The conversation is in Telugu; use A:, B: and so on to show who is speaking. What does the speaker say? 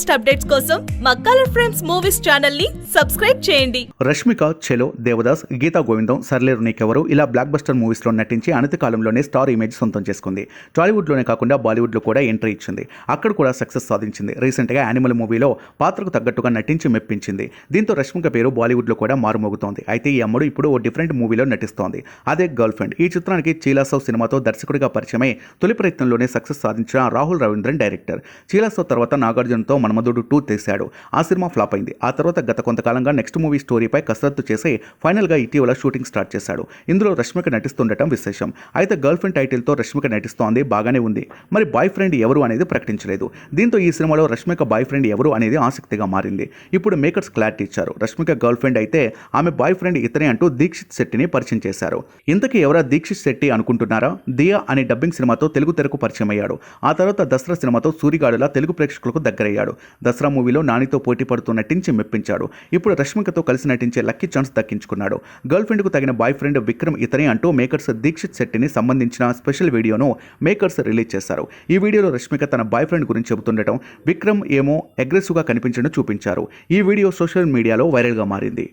A: లేటెస్ట్ అప్డేట్స్ కోసం మా కలర్ ఫ్రేమ్స్ మూవీస్ ఛానల్ని సబ్స్క్రైబ్ చేయండి.
B: రష్మిక చెలో దేవదాస్ గీతా గోవిందం సర్లేరు నీకెవరు ఇలా బ్లాక్ బస్టర్ మూవీస్లో నటించి అనతి కాలంలోనే స్టార్ ఇమేజ్ సొంతం చేసుకుంది. టాలీవుడ్లోనే కాకుండా బాలీవుడ్లో కూడా ఎంట్రీ ఇచ్చింది. అక్కడ కూడా సక్సెస్ సాధించింది. రీసెంట్గా యానిమల్ మూవీలో పాత్రకు తగ్గట్టుగా నటించి మెప్పించింది. దీంతో రష్మిక పేరు బాలీవుడ్లో కూడా మారుమోగుతోంది. అయితే ఈ అమ్మడు ఇప్పుడు ఓ డిఫరెంట్ మూవీలో నటిస్తోంది. అదే గర్ల్ ఫ్రెండ్ ఈ చిత్రానికి చీలాసవ్ సినిమాతో దర్శకుడిగా పరిచయమై తొలి ప్రయత్నంలోనే సక్సెస్ సాధించిన రాహుల్ రవీంద్రన్ డైరెక్టర్ చీలాసవ్ తర్వాత నాగార్జునతో మన్మధుడు టూ తీశాడు ఆ సినిమా ఫ్లాప్ అయింది. ఆ తర్వాత గత కొంతకాలంగా నెక్స్ట్ మూవీ స్టోరీపై కసరత్తు చేసి ఫైనల్గా ఇటీవల షూటింగ్ స్టార్ట్ చేశాడు. ఇందులో రష్మిక నటిస్తుండటం విశేషం. అయితే గర్ల్ ఫ్రెండ్ టైటిల్తో రష్మిక నటిస్తోంది బాగానే ఉంది. మరి బాయ్ ఫ్రెండ్ ఎవరు అనేది ప్రకటించలేదు. దీంతో ఈ సినిమాలో రష్మిక బాయ్ ఫ్రెండ్ ఎవరు అనేది ఆసక్తిగా మారింది. ఇప్పుడు మేకర్స్ క్లారిటీ ఇచ్చారు. రష్మిక గర్ల్ ఫ్రెండ్ అయితే ఆమె బాయ్ ఫ్రెండ్ ఇతనే అంటూ దీక్షిత్ శెట్టిని పరిచయం చేశారు. ఇంతకీ ఎవరా దీక్షిత్ శెట్టి అనుకుంటున్నారా? దియా అనే డబ్బింగ్ సినిమాతో తెలుగు తెరకు పరిచయం అయ్యాడు ఆ తర్వాత దసరా సినిమాతో సూరిగాడులా తెలుగు ప్రేక్షకులకు దగ్గరయ్యాడు. దసరా మూవీలో నానితో పోటీ పడుతూ నటించి మెప్పించాడు. ఇప్పుడు రష్మికతో కలిసి నటించే లక్కీ ఛాన్స్ దక్కించుకున్నాడు. గర్ల్ ఫ్రెండ్కు తగిన బాయ్ ఫ్రెండ్ విక్రమ్ ఇతనే అంటూ మేకర్స్ దీక్షిత్ శెట్టిని సంబంధించిన స్పెషల్ వీడియోను మేకర్స్ రిలీజ్ చేశారు. ఈ వీడియోలో రష్మిక తన బాయ్ ఫ్రెండ్ గురించి చెబుతుండటం విక్రమ్ ఏమో అగ్రెసివ్గా కనిపించడం చూపించారు. ఈ వీడియో సోషల్ మీడియాలో వైరల్గా మారింది.